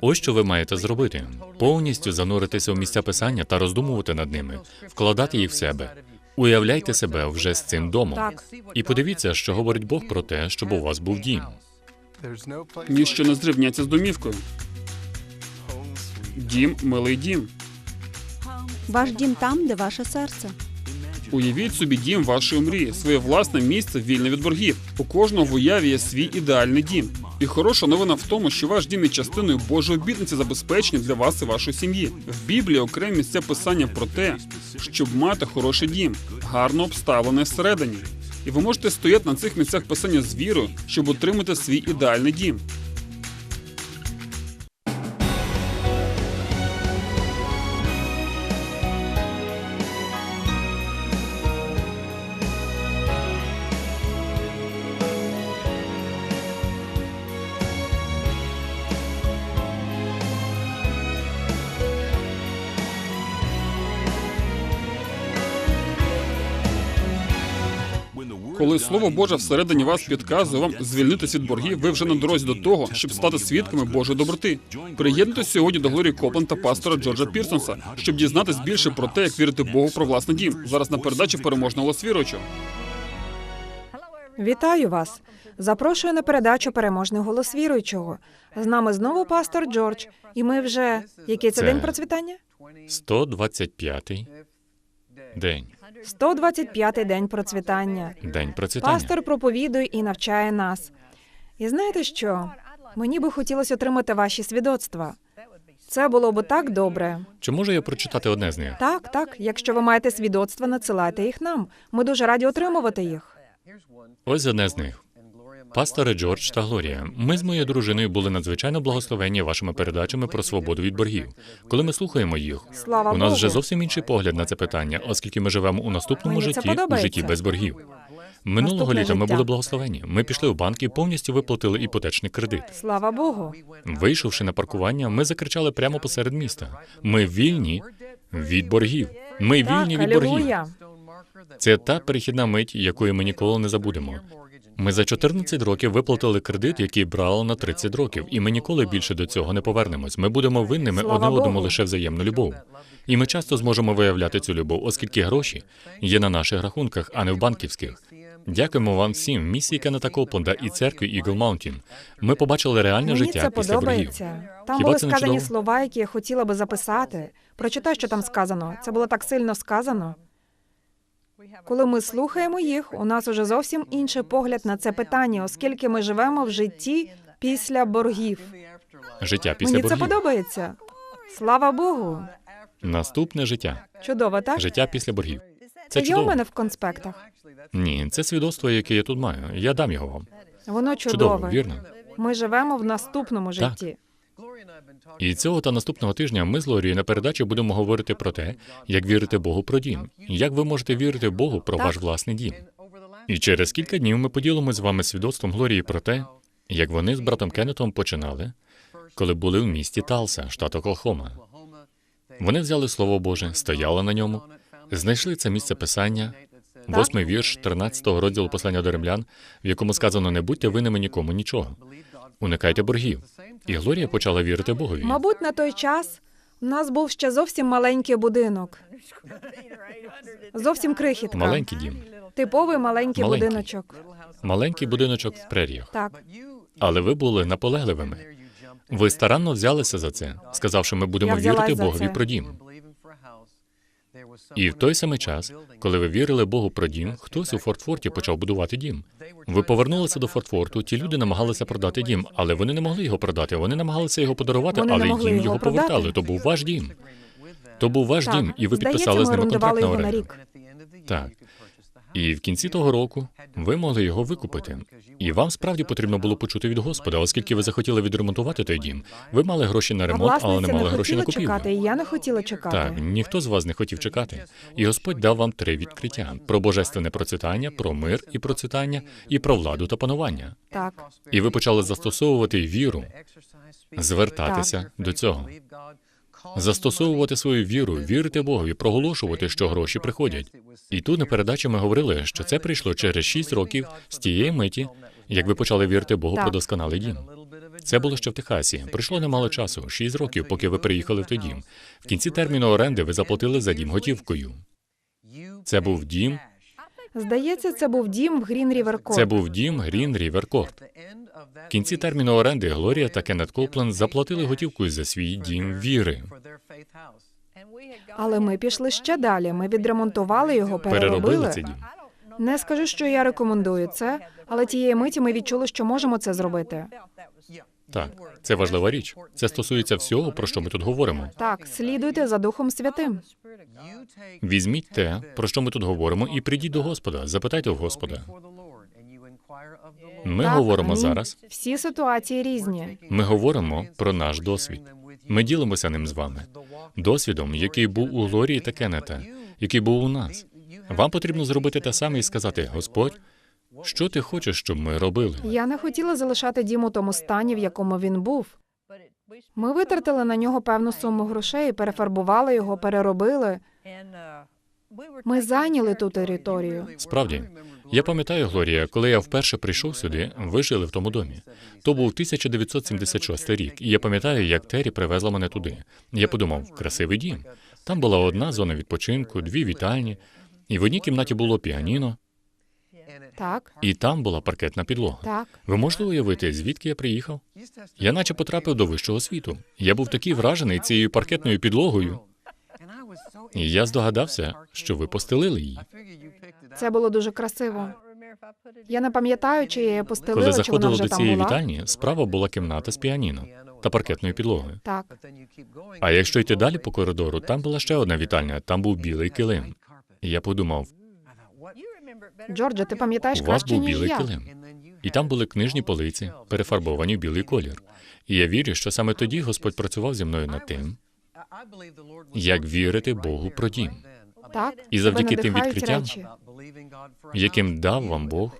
Ось що ви маєте зробити: повністю зануритися в місця писання та роздумувати над ними, вкладати їх в себе. Уявляйте себе вже з цим домом. Так. І подивіться, що говорить Бог про те, щоб у вас був дім. Ніщо не зрівняться з домівкою. Дім, милий дім. Ваш дім там, де ваше серце. Уявіть собі дім вашої мрії, своє власне місце вільне від боргів. У кожного в уяві є свій ідеальний дім. І хороша новина в тому, що ваш дім є частиною Божої обітниці забезпечення для вас і вашої сім'ї. В Біблії окремі місця писання про те, щоб мати хороший дім, гарно обставлений всередині. І ви можете стояти на цих місцях писання з вірою, щоб отримати свій ідеальний дім. Коли слово Боже всередині вас підказує вам звільнитися від боргів, ви вже на дорозі до того, щоб стати свідками Божої доброти. Приєднуйтесь сьогодні до Глорії Копланд та пастора Джорджа Пірсонса, щоб дізнатись більше про те, як вірити Богу про власний дім. Зараз на передачі переможного віруючого. Вітаю вас! Запрошую на передачу Переможний голос віруючого. З нами знову пастор Джордж, і ми вже який це, Це- день процвітання? 125-й день. 125-й день процвітання. День процвітання. Пастор проповідує і навчає нас. І знаєте що? Мені би хотілося отримати ваші свідоцтва. Це було б так добре. Чи можу я прочитати одне з них? Так, так. Якщо ви маєте свідоцтва, надсилайте їх нам. Ми дуже раді отримувати їх. Ось одне з них. Пастори Джордж та Глорія, ми з моєю дружиною були надзвичайно благословені вашими передачами про свободу від боргів. Коли ми слухаємо їх, Слава у нас Богу. вже зовсім інший погляд на це питання, оскільки ми живемо у наступному Мені житті у житті без боргів. Минулого Наступне літа ми життя. були благословені. Ми пішли в банк і повністю виплатили іпотечний кредит. Слава Богу. Вийшовши на паркування, ми закричали прямо посеред міста: Ми вільні від боргів. Ми Так, вільні від боргів. алілуя. Це та перехідна мить, якої ми ніколи не забудемо. Ми за 14 років виплатили кредит, який брали на 30 років, і ми ніколи більше до цього не повернемось. Ми будемо винними одне одному лише взаємну любов. І ми часто зможемо виявляти цю любов, оскільки гроші є на наших рахунках, а не в банківських. Дякуємо вам всім, місії Кеннета Копланда і церкві Eagle Mountain. Ми побачили реальне Мені життя це після боргів. подобається. Там Хіба були це не сказані чудово? слова, які я хотіла би записати. Прочитай, що там сказано. Це було так сильно сказано. Коли ми слухаємо їх, у нас уже зовсім інший погляд на це питання, оскільки ми живемо в житті після боргів. Життя після Мені це подобається. Слава Богу. Наступне життя. Чудово, так? Життя після боргів. Це є у мене в конспектах. Ні, це свідоцтво, яке я тут маю. Я дам його вам. Воно Чудово, чудове. вірно? Ми живемо в наступному житті. І цього та наступного тижня ми з Лорією на передачі будемо говорити про те, як вірити Богу про дім, як ви можете вірити Богу про ваш власний дім. І через кілька днів ми поділимося з вами свідоцтвом Глорії про те, як вони з братом Кеннетом починали, коли були в місті Талса, штат Оклахома. Вони взяли Слово Боже, стояли на ньому, знайшли це місце писання, восьмий вірш 13-го розділу послання до римлян, в якому сказано: не будьте винними нікому нічого. Уникайте боргів. І Глорія почала вірити Богові. Мабуть, на той час у нас був ще зовсім маленький будинок. Зовсім крихітка. Маленький дім, Типовий маленький, Маленький. будиночок. маленький будиночок в преріях. Так. Але ви були наполегливими. Ви старанно взялися за це, сказавши, ми будемо Я вірити Богові про дім. І в той самий час, коли ви вірили Богу про дім, хтось у Фортфорті почав будувати дім. Ви повернулися до Фортфорту. Ті люди намагалися продати дім, але вони не могли його продати. Вони намагалися його подарувати, Вони але їм його його продати. повертали. То був ваш дім. То був ваш Так. дім, і ви Здається, підписали з ними контракт на оренду. Так. І в кінці того року ви могли його викупити. І вам справді потрібно було почути від Господа, оскільки ви захотіли відремонтувати той дім. Ви мали гроші на А ремонт, але не мали не грошей на купівлю. чекати, і я не хотіла чекати. Так, ніхто з вас не хотів чекати. І Господь дав вам три відкриття: про божественне процвітання, про мир і процвітання, і про владу та панування. Так. І ви почали застосовувати віру, звертатися до цього. Застосовувати свою віру, вірити Богові, проголошувати, що гроші приходять. І тут на передачі ми говорили, що це прийшло через шість років з тієї миті, як ви почали вірити Богу Так. про досконалий дім. Це було ще в Техасі. Пройшло немало часу, шість років, поки ви приїхали в той дім. В кінці терміну оренди ви заплатили за дім готівкою. Це був дім. Здається, це був дім в Грін Рівер Це був дім Грін Рівер Корт. В кінці терміну оренди Глорія та Кеннет Коплен заплатили готівкою за свій дім віри. Але ми пішли ще далі. Ми відремонтували його, Переробили переробили. цей дім. Не скажу, що я рекомендую це, але тієї миті ми відчули, що можемо це зробити. Так, це важлива річ. Це стосується всього, про що ми тут говоримо. Так, слідуйте за Духом Святим. Візьміть те, про що ми тут говоримо, і прийдіть до Господа. Запитайте у Господа. Ми Так, говоримо амінь. зараз. Всі ситуації різні. Ми говоримо про наш досвід. Ми ділимося ним з вами. Досвідом, який був у Глорії та Кеннета, який був у нас. Вам потрібно зробити те саме і сказати: Господь, що ти хочеш, щоб ми робили? Я не хотіла залишати дім у тому стані, в якому він був. Ми витратили на нього певну суму грошей, перефарбували його, переробили. Ми зайняли ту територію. Справді, я пам'ятаю, Глорія, коли я вперше прийшов сюди, ви жили в тому домі. То був 1976 рік, і я пам'ятаю, як Террі привезла мене туди. Я подумав, красивий дім. Там була одна зона відпочинку, дві вітальні, і в одній кімнаті було піаніно, Так, і там була паркетна підлога. так. Ви можете уявити, звідки я приїхав? Я наче потрапив до вищого світу. Я був такий вражений цією паркетною підлогою, і я здогадався, що ви постелили її. Це було дуже красиво. Я не пам'ятаю, чи я її Коли постелила, чи вона вже до там цієї була. вітальні, справа була кімната з піаніно та паркетною підлогою. Так, А якщо йти далі по коридору, там була ще одна вітальня, там був білий килим. І я подумав, Джордже, ти пам'ятаєш у вас краще, був ніж білий я. килим. І там були книжні полиці, перефарбовані в білий колір. І я вірю, що саме тоді Господь працював зі мною над тим, як вірити Богу про дім. Так, І завдяки тим відкриттям, речі. яким дав вам Бог,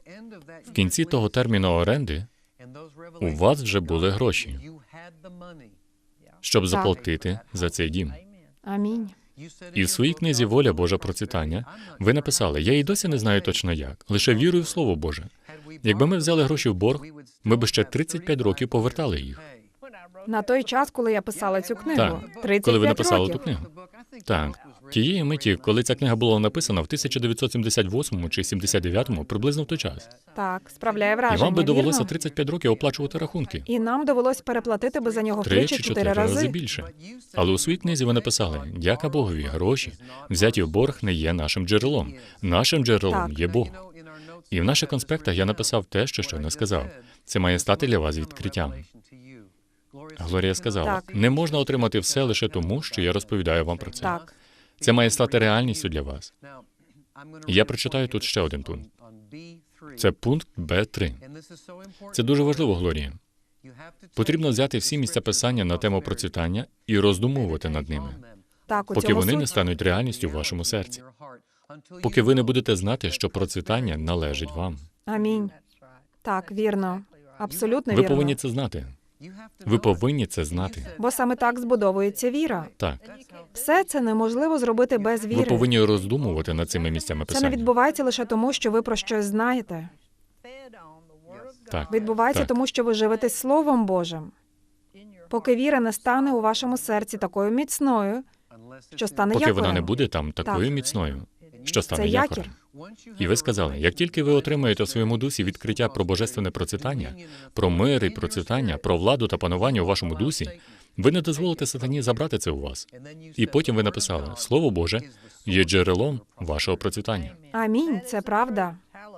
в кінці того терміну оренди у вас вже були гроші, щоб заплатити за цей дім. Амінь. І в своїй книзі Воля Божа процвітання ви написали: Я і досі не знаю точно як, лише вірую в Слово Боже. Якби ми взяли гроші в борг, ми б ще 35 років повертали їх. На той час, коли я писала цю книгу, Так, 35 коли ви написали років. ту книгу. Так, тієї миті, коли ця книга була написана в 1978 чи 79, приблизно в той час. Так, справляє І вам би довелося вірно? 35 років оплачувати рахунки. І нам довелось переплатити би за нього Три чи чотири рази рази. більше. Але у своїй книзі ви написали: дяка Богові, гроші, взяті в борг не є нашим джерелом. Нашим джерелом Так. є Бог. І в наших конспектах я написав те, що щойно сказав. Це має стати для вас відкриттям. Глорія сказала: Так. не можна отримати все лише тому, що я розповідаю вам про це. Так, Це має стати реальністю для вас. Я прочитаю тут ще один пункт. Це пункт Б3. Це дуже важливо, Глорія. Потрібно взяти всі місця писання на тему процвітання і роздумувати над ними, так, поки вони суть. не стануть реальністю в вашому серці, поки ви не будете знати, що процвітання належить вам. Амінь. Так, вірно. Абсолютно Ви вірно. повинні це знати. Ви повинні це знати. Бо саме так збудовується віра. Так, Все це неможливо зробити без віри. ви повинні роздумувати над цими місцями Це не відбувається лише тому, що ви про щось знаєте. Так, Відбувається так. тому, що ви живете Словом Божим. Поки віра не стане у вашому серці такою міцною, що стане поки якорем. вона не буде там такою Так. міцною, що стане Це якорем. якір. І ви сказали, як тільки ви отримаєте в своєму дусі відкриття про божественне процвітання, про мир і процвітання, про владу та панування у вашому дусі, ви не дозволите сатані забрати це у вас. І потім ви написали: Слово Боже є джерелом вашого процвітання. Амінь. Це правда.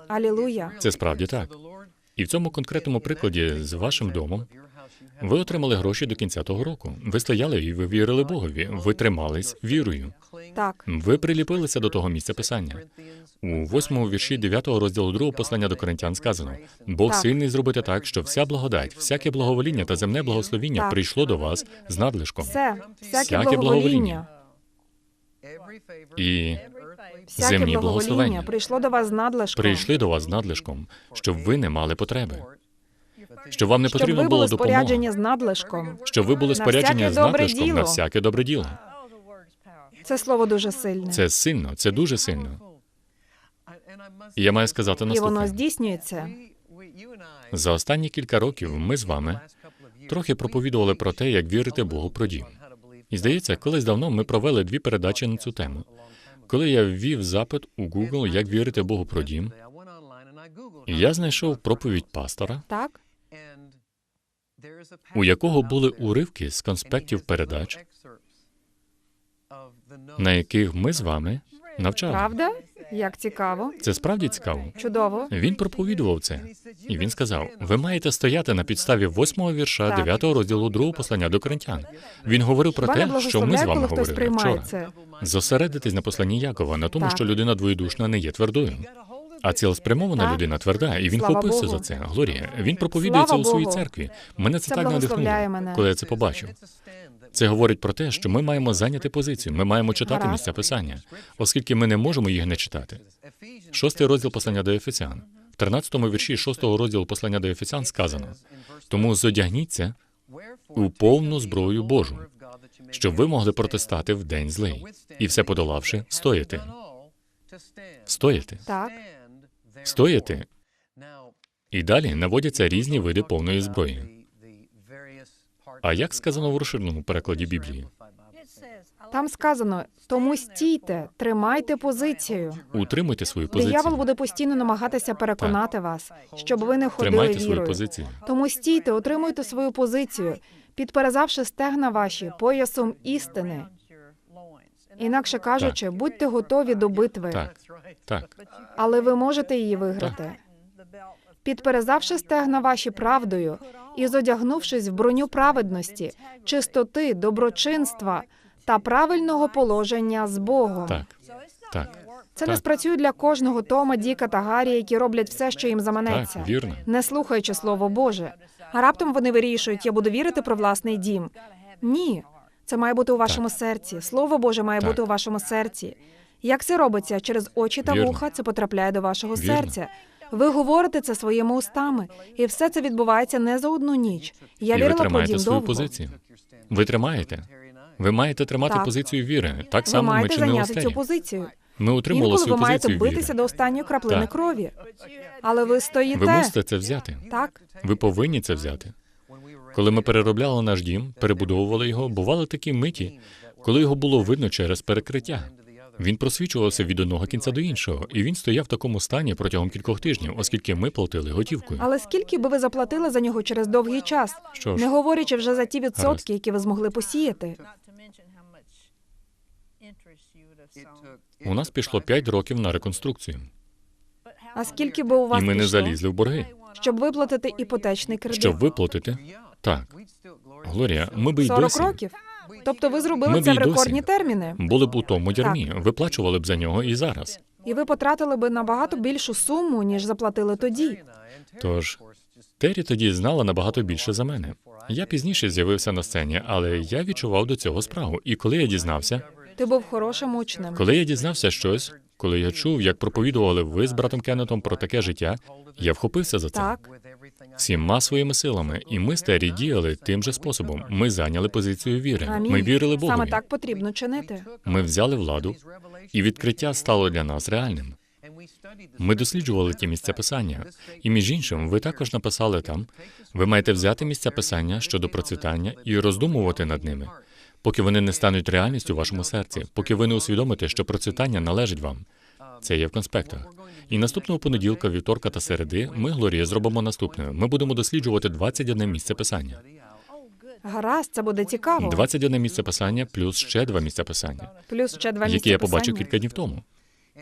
Алілуя. Це справді так. І в цьому конкретному прикладі з вашим домом ви отримали гроші до кінця того року. Ви стояли і ви вірили Богові. Ви тримались вірою. Так, Ви приліпилися до того місця писання. У восьмому вірші 9 розділу 2 послання до коринтян сказано: Бог Так. сильний зробити так, що вся благодать, всяке благовоління та земне благословіння Так. прийшло до вас з надлишком. все, всяке Всяке благовоління, І всяке земні благословення прийшло до вас з надлишком, прийшли до вас з надлишком, щоб ви не мали потреби, щоб вам не щоб потрібно ви було були допомоги, споряджені з надлишком. щоб ви були на споряджені всяке з добре надлишком на всяке добре діло. Це слово дуже сильне. Це сильно, це дуже сильно. І я маю сказати І воно наступне. здійснюється. За останні кілька років ми з вами трохи проповідували про те, як вірити Богу про дім. І здається, колись давно ми провели дві передачі на цю тему. Коли я ввів запит у Google, як вірити Богу про дім, я знайшов проповідь пастора, Так? У якого були уривки з конспектів передач, на яких ми з вами навчали. Правда? Як цікаво. Це справді цікаво. Чудово. Він проповідував це, і він сказав: ви маєте стояти на підставі восьмого вірша. 9 розділу другого послання до коринтян. Він говорив про те, що ми з вами говорили вчора. це? Зосередитись на посланні Якова, на тому, Так. що людина двоєдушна не є твердою. А цілеспрямована людина тверда, і він хопився за це. Глорія. Він проповідує це у своїй церкві. Мене це, Це так надихнуло, коли я це побачив. Це говорить про те, що ми маємо зайняти позицію. Ми маємо читати місця писання, оскільки ми не можемо їх не читати. Шостий розділ послання до Ефесян. В 13-му вірші шостого розділу послання до Ефесян сказано: тому зодягніться у повну зброю Божу, щоб ви могли протистати в день злий, і все подолавши, стояти. Стояти. Так. Стояти. І далі наводяться різні види повної зброї. А як сказано в розширеному перекладі Біблії? Там сказано: тому стійте, тримайте позицію. Утримуйте свою Диявол буде постійно намагатися переконати вас, щоб ви не ходили Тримайте свою позицію. Тому стійте, утримуйте свою позицію, підперезавши стегна ваші поясом істини. Інакше кажучи, будьте готові до битви, Так, так, але ви можете її виграти. Підперезавши стегна ваші правдою і зодягнувшись в броню праведності, чистоти, доброчинства та правильного положення з Богом. так, так, Це не спрацює для кожного Тома, Діка та Гаррі, які роблять все, що їм заманеться, так, вірно. не слухаючи Слово Боже. А раптом вони вирішують, я буду вірити про власний дім. Ні, це має бути у вашому серці. Слово Боже має Так. бути у вашому серці. Як це робиться? Через очі та Вірно. вуха це потрапляє до вашого Вірно. серця. Ви говорите це своїми устами, і все це відбувається не за одну ніч. Я І ви вірила про тримаєте дім свою довго. позицію. Ви тримаєте. Ви маєте тримати Так. позицію віри. Так Ви само ми маєте чинили зайняти цю позицію. Ми утримували Інколи ви свою маєте позицію битися віри. до останньої краплини Так. крові. Але ви стоїте. Ви мусите це взяти. Так, Ви повинні це взяти. Коли ми переробляли наш дім, перебудовували його, бували такі миті, коли його було видно через перекриття. Він просвічувався від одного кінця до іншого, і він стояв в такому стані протягом кількох тижнів, оскільки ми платили готівкою. але скільки би ви заплатили за нього через довгий час, Що ж, не говорячи вже за ті відсотки, Гаразд. які ви змогли посіяти. У нас пішло 5 років на реконструкцію, А скільки би у вас і ми не пішло, залізли в борги. щоб виплатити іпотечний кредит? Щоб виплатити? Так. Глорія, ми б й 40 досі років. Тобто ви зробили Ми це в досі. рекордні терміни, були б у тому ярмі, виплачували б за нього і зараз. і ви потратили би набагато більшу суму, ніж заплатили тоді. Тож Террі тоді знала набагато більше за мене. Я пізніше з'явився на сцені, але я відчував до цього справу. І коли я дізнався, Ти був хорошим учнем. коли я дізнався щось, коли я чув, як проповідували ви з братом Кеннетом про таке життя, я вхопився за це Так, всіма своїми силами, і ми з Террі діяли тим же способом. Ми зайняли позицію віри. амінь. Ми вірили Саме так потрібно чинити. Ми взяли владу, і відкриття стало для нас реальним. Ми досліджували ті місця писання, і між іншим, ви також написали там: ви маєте взяти місця писання щодо процвітання і роздумувати над ними, поки вони не стануть реальністю у вашому серці, поки ви не усвідомите, що процвітання належить вам. Це є в конспектах. І наступного понеділка, вівторка та середи, ми, Глорія, зробимо наступне. Ми будемо досліджувати 21 місце писання. Гаразд, це буде цікаво. 21 місце писання плюс ще два місця писання. Плюс ще два місця які я побачив писання. кілька днів тому.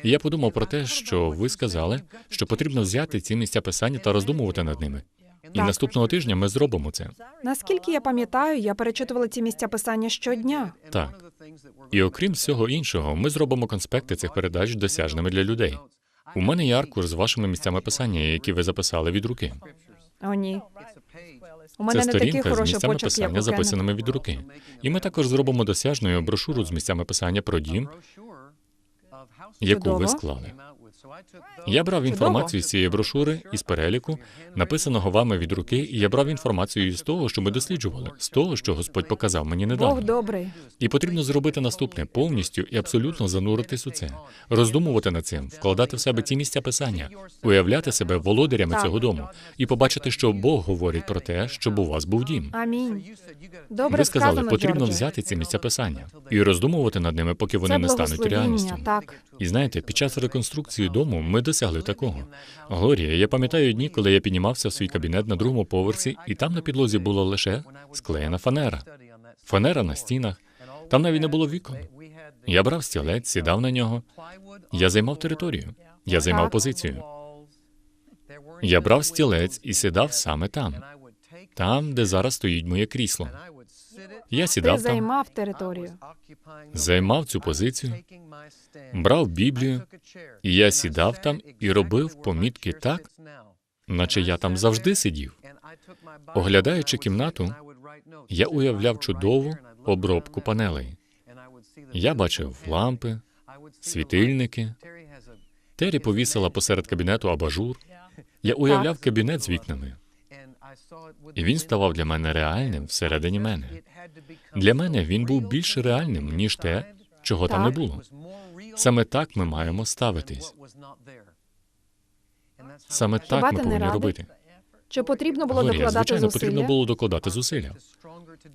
І я подумав про те, що ви сказали, що потрібно взяти ці місця писання та роздумувати над ними. І Так. наступного тижня ми зробимо це. Наскільки я пам'ятаю, я перечитувала ці місця писання щодня. Так. І окрім всього іншого, ми зробимо конспекти цих передач досяжними для людей. У мене є аркуш з вашими місцями писання, які ви записали від руки. О, ні. У Це мене не такий сторінка з хороший місцями почерк, як писання, записаними від руки. І ми також зробимо досяжною брошуру з місцями писання про дім, яку ви Чудово. склали. Я брав інформацію з цієї брошури із переліку, написаного вами від руки, і я брав інформацію із того, що ми досліджували, з того, що Господь показав мені Бог недавно. добрий. І потрібно зробити наступне повністю і абсолютно зануритись у це, роздумувати над цим, вкладати в себе ці місця писання, уявляти себе володарями Так. цього дому і побачити, що Бог говорить про те, щоб у вас був дім. Амінь. Добре Ви сказали, сказано, потрібно Джордже. взяти ці місця писання і роздумувати над ними, поки вони Це не стануть реальністю. Так. І знаєте, під час реконструкції дому ми досягли такого. Глорія, я пам'ятаю дні, коли я піднімався в свій кабінет на другому поверсі, і там на підлозі була лише склеєна фанера. Фанера на стінах. Там навіть не було вікон. Я брав стілець, сідав на нього. Я займав територію. Я займав позицію. Я брав стілець і сідав саме там, там, де зараз стоїть моє крісло. Я Ти сідав там, займав територію. займав цю позицію, брав Біблію, і я сідав там і робив помітки так, наче я там завжди сидів. Оглядаючи кімнату, Я уявляв чудову обробку панелей. Я бачив лампи, світильники. Тері повісила посеред кабінету абажур. Я уявляв кабінет з вікнами, і він ставав для мене реальним всередині мене. Для мене він був більш реальним, ніж те, чого там не було. Саме так ми маємо ставитись. Саме так ми повинні робити. Чи потрібно було Глорія, докладати звичайно, потрібно зусилля? було докладати зусилля.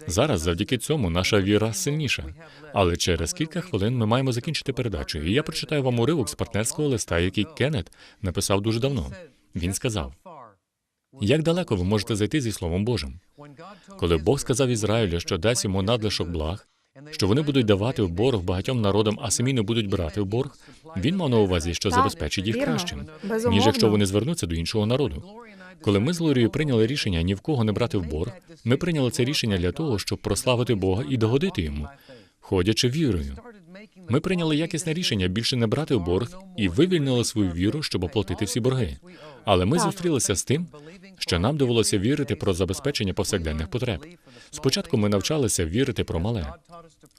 Зараз завдяки цьому наша віра сильніша. Але через кілька хвилин ми маємо закінчити передачу. І я прочитаю вам уривок з партнерського листа, який Кеннет написав дуже давно. Він сказав: Як далеко ви можете зайти зі Словом Божим? Коли Бог сказав Ізраїлю, що дасть йому надлишок благ, що вони будуть давати в борг багатьом народам, а самі не будуть брати в борг, він мав на увазі, що забезпечить їх кращим, ніж якщо вони звернуться до іншого народу. Коли ми з Лорією прийняли рішення ні в кого не брати в борг, ми прийняли це рішення для того, щоб прославити Бога і догодити йому, ходячи вірою. Ми прийняли якісне рішення більше не брати в борг і вивільнили свою віру, щоб оплатити всі борги. Але ми зустрілися з тим, що нам довелося вірити про забезпечення повсякденних потреб. Спочатку ми навчалися вірити про мале.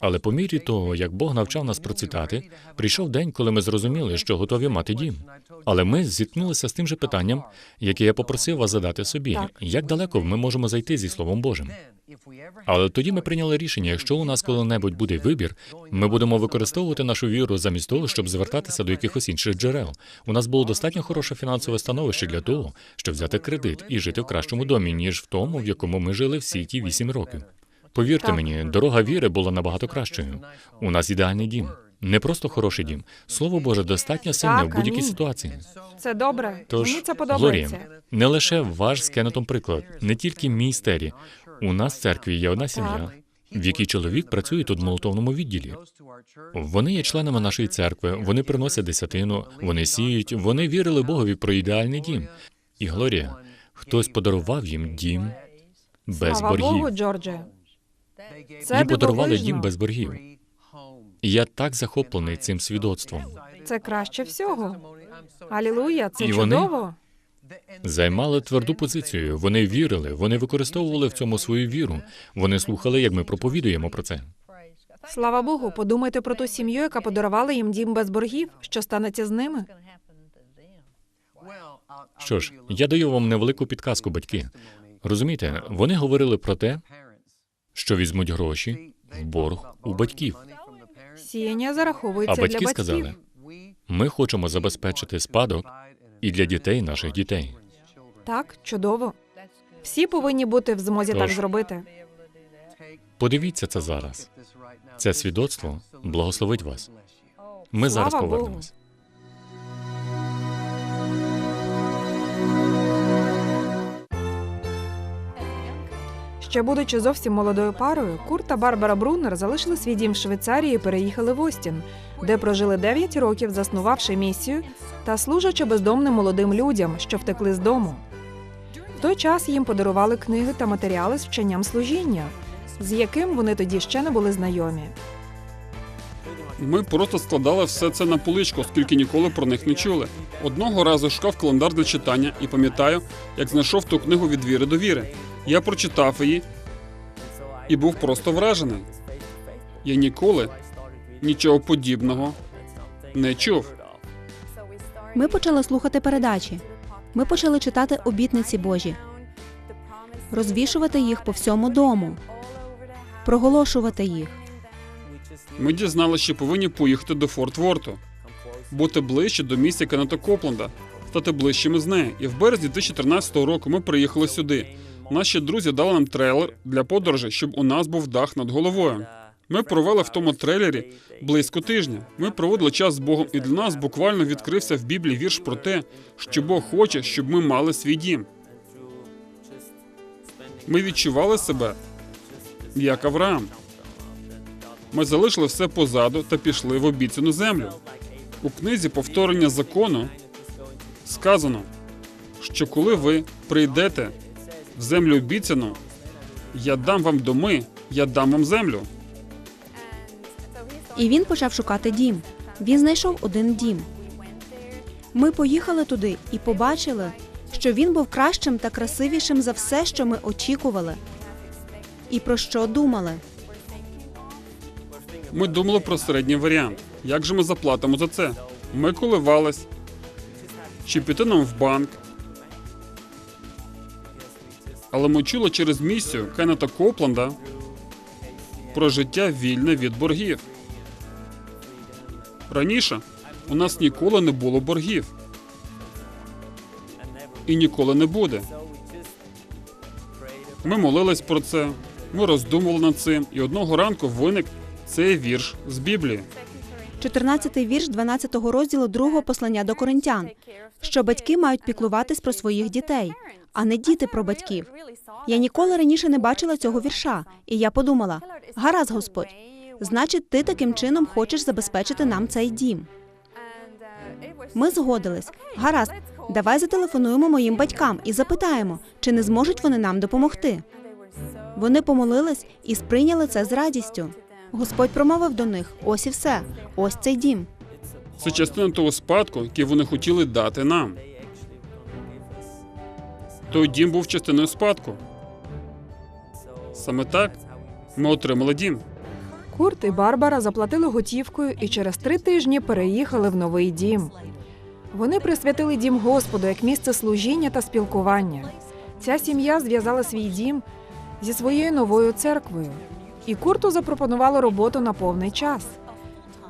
Але по мірі того, як Бог навчав нас процвітати, прийшов день, коли ми зрозуміли, що готові мати дім. Але ми зіткнулися з тим же питанням, яке я попросив вас задати собі: як далеко ми можемо зайти зі Словом Божим? Але тоді ми прийняли рішення, якщо у нас коли-небудь буде вибір, ми будемо використовувати нашу віру замість того, щоб звертатися до якихось інших джерел. У нас було достатньо хороше фінансове становище для того, щоб взяти кредит і жити в кращому домі, ніж в тому, в якому ми жили всі ті вісім років. Повірте Так. мені, дорога віри була набагато кращою. У нас ідеальний дім. Не просто хороший дім. Слово Боже достатньо сильне в будь-якій ситуації. Це добре. Тож, Мені це Глорія, не лише ваш з Кеннетом приклад, не тільки мій стері. У нас в церкві є одна сім'я, в якій чоловік працює тут в молотовному відділі. Вони є членами нашої церкви, вони приносять десятину, вони сіють, вони вірили Богові про ідеальний дім. І Глорія, хтось подарував їм дім без Слава Богу. Джордже. Це Їм подарували дім без боргів. Я так захоплений цим свідоцтвом. Це краще всього. Алілуя, це І вони- Займали тверду позицію. Вони вірили, вони використовували в цьому свою віру. Вони слухали, як ми проповідуємо про це. Слава Богу, подумайте про ту сім'ю, яка подарувала їм дім без боргів. Що станеться з ними? Що ж, я даю вам невелику підказку, батьки. Розумієте, вони говорили про те, що візьмуть гроші в борг у батьків. Сіяння зараховується А батьки для батьків. сказали: ми хочемо забезпечити спадок і для дітей наших дітей. Так, чудово. Всі повинні бути в змозі так зробити. Подивіться це зараз. Це свідоцтво благословить вас. Ми Слава зараз Богу. Ще будучи зовсім молодою парою, Курт та Барбара Брунер залишили свій дім в Швейцарії і переїхали в Остін, де прожили 9 років, заснувавши місію та служачи бездомним молодим людям, що втекли з дому. В той час їм подарували книги та матеріали з вченням служіння, з яким вони тоді ще не були знайомі. Ми просто складали все це на поличку, оскільки ніколи про них не чули. Одного разу шукав календар для читання і пам'ятаю, як знайшов ту книгу від віри до віри. Я прочитав її і був просто вражений. Я ніколи нічого подібного не чув. Ми почали слухати передачі. Ми почали читати обітниці Божі, розвішувати їх по всьому дому, проголошувати їх. Ми дізналися, що повинні поїхати до Форт Ворту, бути ближче до місця Кеннета Копленда, стати ближчими з нею. І в березні 2013 року ми приїхали сюди. Наші друзі дали нам трейлер для подорожі, щоб у нас був дах над головою. Ми провели в тому трейлері близько тижня. Ми проводили час з Богом, і для нас буквально відкрився в Біблії вірш про те, що Бог хоче, щоб ми мали свій дім. Ми відчували себе як Авраам. Ми залишили все позаду та пішли в обіцяну землю. У книзі повторення закону сказано, що коли ви прийдете землю обіцяну, я дам вам доми, я дам вам землю. І він почав шукати дім. Він знайшов один дім. Ми поїхали туди і побачили, що він був кращим та красивішим за все, що ми очікували. І про що думали. Ми думали про середній варіант. Як же ми заплатимо за це? Ми коливались. Чи піти нам в банк? Але ми чули через місію Кеннета Копленда про життя вільне від боргів. Раніше у нас ніколи не було боргів. І ніколи не буде. Ми молились про це, ми роздумували над цим, і одного ранку виник цей вірш з Біблії. 14-й вірш 12-го розділу другого послання до коринтян, що батьки мають піклуватись про своїх дітей, а не діти про батьків. Я ніколи раніше не бачила цього вірша, і я подумала: гаразд, Господь, значить, ти таким чином хочеш забезпечити нам цей дім. Ми згодились. Гаразд, давай зателефонуємо моїм батькам і запитаємо, чи не зможуть вони нам допомогти. Вони помолились і сприйняли це з радістю. Господь промовив до них: ось і все, ось цей дім. Це частина того спадку, який вони хотіли дати нам. Той дім був частиною спадку. Саме так ми отримали дім. Курт і Барбара заплатили готівкою і через три тижні переїхали в новий дім. Вони присвятили дім Господу як місце служіння та спілкування. Ця сім'я зв'язала свій дім зі своєю новою церквою, і Курту запропонували роботу на повний час.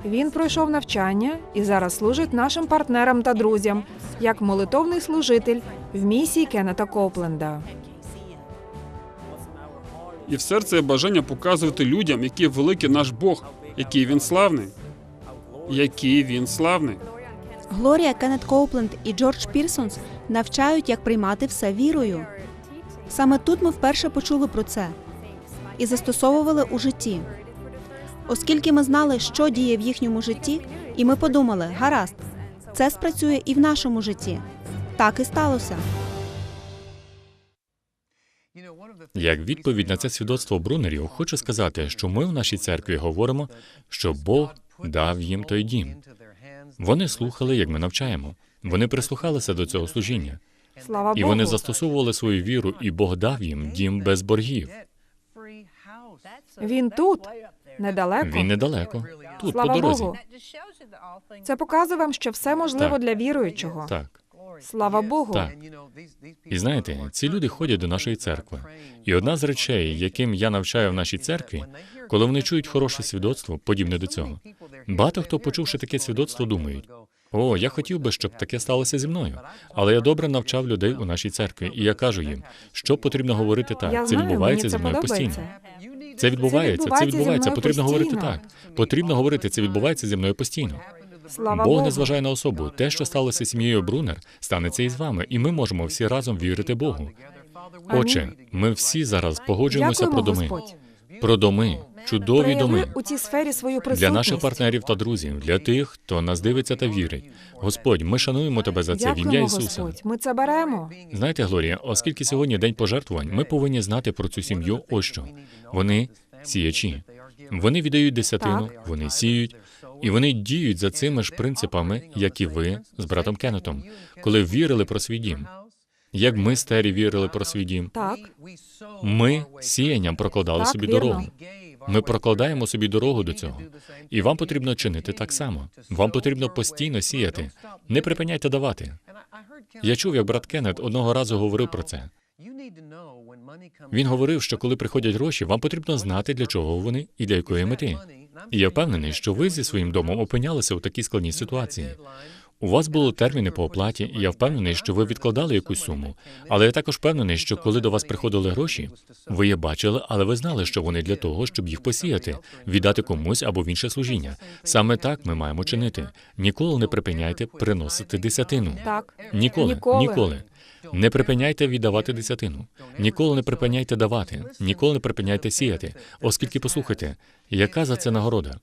Він пройшов навчання і зараз служить нашим партнерам та друзям як молитовний служитель в місії Кеннета Копленда. І в серці є бажання показувати людям, який великий наш Бог, який він славний. Який він славний. Глорія Кеннет Коупленд і Джордж Пірсонс навчають, як приймати все вірою. Саме тут ми вперше почули про це і застосовували у житті. Оскільки ми знали, що діє в їхньому житті, і ми подумали: гаразд, це спрацює і в нашому житті. Так і сталося. Як відповідь на це свідоцтво Брунерів, хочу сказати, що ми в нашій церкві говоримо, що Бог дав їм той дім. Вони слухали, як ми навчаємо. Вони прислухалися до цього служіння, Слава і Богу. вони застосовували свою віру, і Бог дав їм дім без боргів. Він тут, недалеко. Він недалеко, тут по дорозі. Богу. Це показує вам, що все можливо Так. для віруючого. Так. Слава Богу. Так. І знаєте, ці люди ходять до нашої церкви. І одна з речей, яким я навчаю в нашій церкві, коли вони чують хороше свідоцтво, подібне до цього. Багато хто, почувши таке свідоцтво, думають: о, я хотів би, щоб таке сталося зі мною. Але я добре навчав людей у нашій церкві, і я кажу їм, що потрібно говорити Я так. Це знаю, відбувається мені зі мною постійно. Це відбувається, це відбувається. Потрібно говорити так. Потрібно говорити, це відбувається зі мною постійно. Слава Бог не зважає на особу. Те, що сталося з сім'єю Брунер, станеться і з вами, і ми можемо всі разом вірити Богу. Отже, ми всі зараз погоджуємося Дякуємо, про доми. Господь. Про доми, чудові доми. у цій сфері свою Для наших партнерів та друзів, для тих, хто нас дивиться та вірить. Господь, ми шануємо тебе за це в ім'я Ісуса. Господь. Ми це беремо. Знаєте, Глорія, оскільки сьогодні день пожертвувань, ми повинні знати про цю сім'ю. Ось що вони сіячі. Вони віддають десятину, Так. вони сіють, і вони діють за цими ж принципами, як і ви з братом Кеннетом, коли вірили про свій дім. Як ми з Террі вірили про свій дім, Так. ми сіянням прокладали Так, собі вірно. дорогу. Ми прокладаємо собі дорогу до цього. І вам потрібно чинити так само. Вам потрібно постійно сіяти. Не припиняйте давати. Я чув, як брат Кеннет одного разу говорив про це. Він говорив, що коли приходять гроші, вам потрібно знати, для чого вони і для якої мети. І я впевнений, що ви зі своїм домом опинялися у такій складній ситуації. У вас були терміни по оплаті, і я впевнений, що ви відкладали якусь суму. Але я також впевнений, що коли до вас приходили гроші, ви їх бачили, але ви знали, що вони для того, щоб їх посіяти, віддати комусь або в інше служіння. Саме так ми маємо чинити. Ніколи не припиняйте приносити десятину. Так. Ніколи, Ніколи. ніколи. Не припиняйте віддавати десятину. Ніколи не припиняйте давати. Ніколи не припиняйте сіяти. Оскільки послухайте, яка за це нагорода?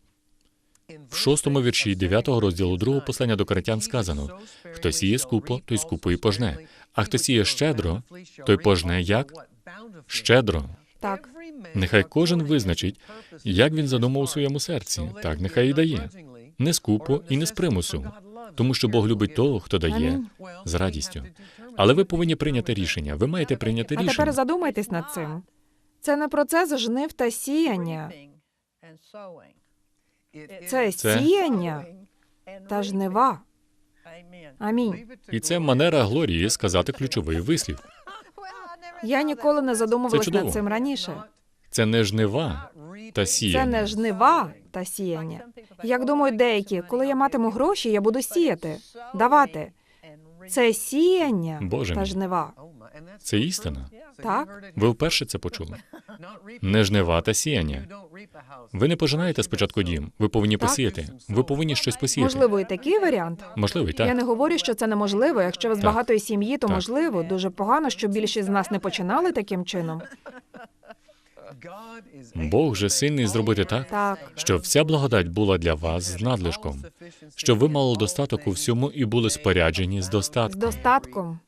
В шостому вірші дев'ятого розділу другого послання до коринтян сказано: хто сіє скупо, той скупо і пожне. А хто сіє щедро, той пожне як? Щедро. Так. Нехай кожен визначить, як він задумав у своєму серці, так нехай і дає. Не скупо і не з примусу, тому що Бог любить того, хто дає з радістю. Але ви повинні прийняти рішення. Ви маєте прийняти А тепер задумайтесь над цим. Це не процес жнив та сіяння. Це сіяння та жнива. Амінь. І це манера Глорії сказати ключовий вислів. Я ніколи не задумувалась чудово. над цим раніше. Це не жнива та Це сіяння. не жнива та сіяння. Як думають деякі, коли я матиму гроші, я буду сіяти, давати. Це сіяння Боже та мій. жнива. Це істина. Так? Ви вперше це почули. Не жнива та сіяння. Ви не пожинаєте спочатку дім. Ви повинні Так. посіяти. Ви повинні щось посіяти. Можливо, і такий варіант. Можливий, Я так. не говорю, що це неможливо. Якщо ви з Так. багатої сім'ї, то Так. можливо. Дуже погано, що більшість з нас не починали таким чином. Бог же сильний зробити так, Так. щоб вся благодать була для вас з надлишком, щоб ви мали достаток у всьому і були споряджені з З достатком достатком.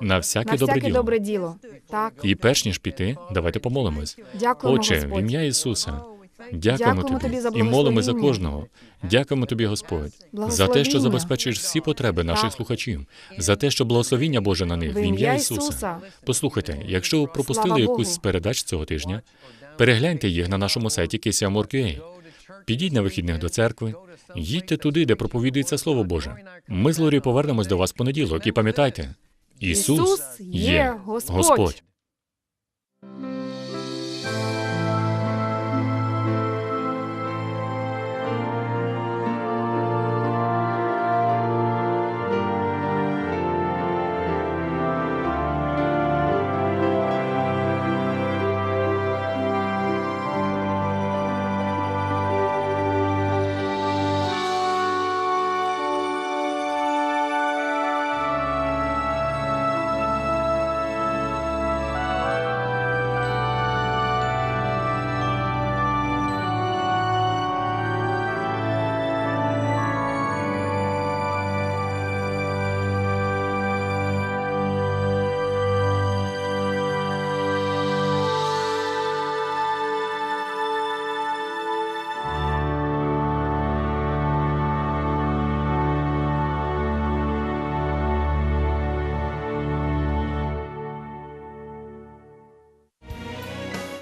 на всяке На добре всяке діло. добре діло. Так. І перш ніж піти, давайте помолимось. Дякуємо, Отче, в ім'я Ісуса. Дякуємо Дякуємо тобі тобі за і молимо за кожного. Дякуємо тобі, Господь, за те, що забезпечуєш всі потреби наших Так. слухачів, за те, що благословіння Боже на них В ім'я Ісуса. Ісуса. Послухайте, якщо ви пропустили Слава якусь Богу. з передач цього тижня, перегляньте їх на нашому сайті KCMOR.QA. Підіть на вихідних до церкви, їдьте туди, де проповідується Слово Боже. Ми з Лорі повернемось до вас в понеділок, і пам'ятайте, Ісус, є Господь.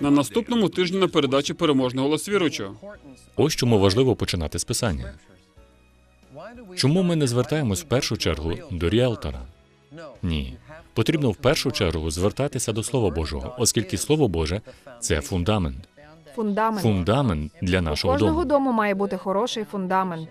На наступному тижні на передачі переможний голос віруючого. Ось чому важливо починати з писання. Чому ми не звертаємось в першу чергу до ріелтора? Ні. Потрібно в першу чергу звертатися до Слова Божого, оскільки Слово Боже це фундамент. Фундамент. Фундамент для У нашого кожного дому. дому має бути хороший фундамент.